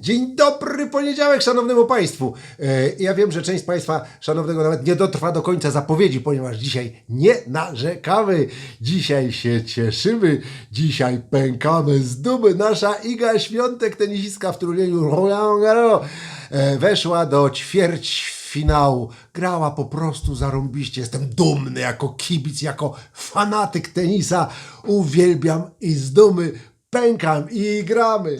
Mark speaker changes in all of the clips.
Speaker 1: Dzień dobry poniedziałek szanownemu Państwu. E, Ja wiem, że część Państwa szanownego nawet nie dotrwa do końca zapowiedzi, ponieważ dzisiaj nie narzekamy. Dzisiaj się cieszymy. Dzisiaj pękamy z dumy. Nasza Iga Świątek, tenisistka w turnieju Roland Garros, e, weszła do ćwierć finału. Grała po prostu zarąbiście. Jestem dumny jako kibic, jako fanatyk tenisa. Uwielbiam i z dumy pękam i gramy.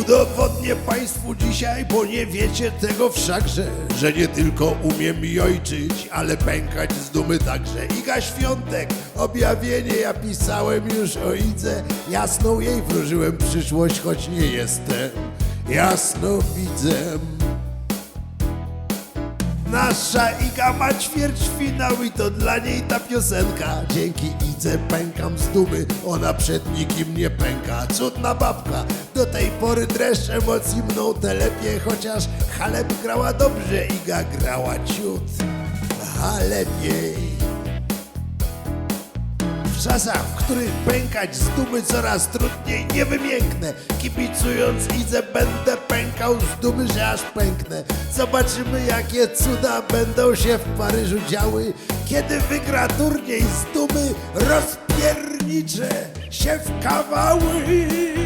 Speaker 2: Udowodnię Państwu dzisiaj, bo nie wiecie tego wszakże, że nie tylko umiem jojczyć, ale pękać z dumy także. Iga Świątek, objawienie ja pisałem już o Idze, jasną jej wróżyłem przyszłość, choć nie jestem jasnowidzem. Nasza Iga ma ćwierćfinał i to dla niej ta piosenka. Dzięki Idze pękam z dumy, ona przed nikim nie pęka. Cudna babka, do tej pory dreszcz emocji mną telepie, chociaż Halep grała dobrze, Iga grała ciut, a lepiej. W czasach, w których pękać z dumy coraz trudniej, nie wymięknę. Kibicując Idze będę pękał z dumy, że aż pęknę. Zobaczymy, jakie cuda będą się w Paryżu działy, kiedy wygra turniej z dumy, rozpierniczę się w kawały.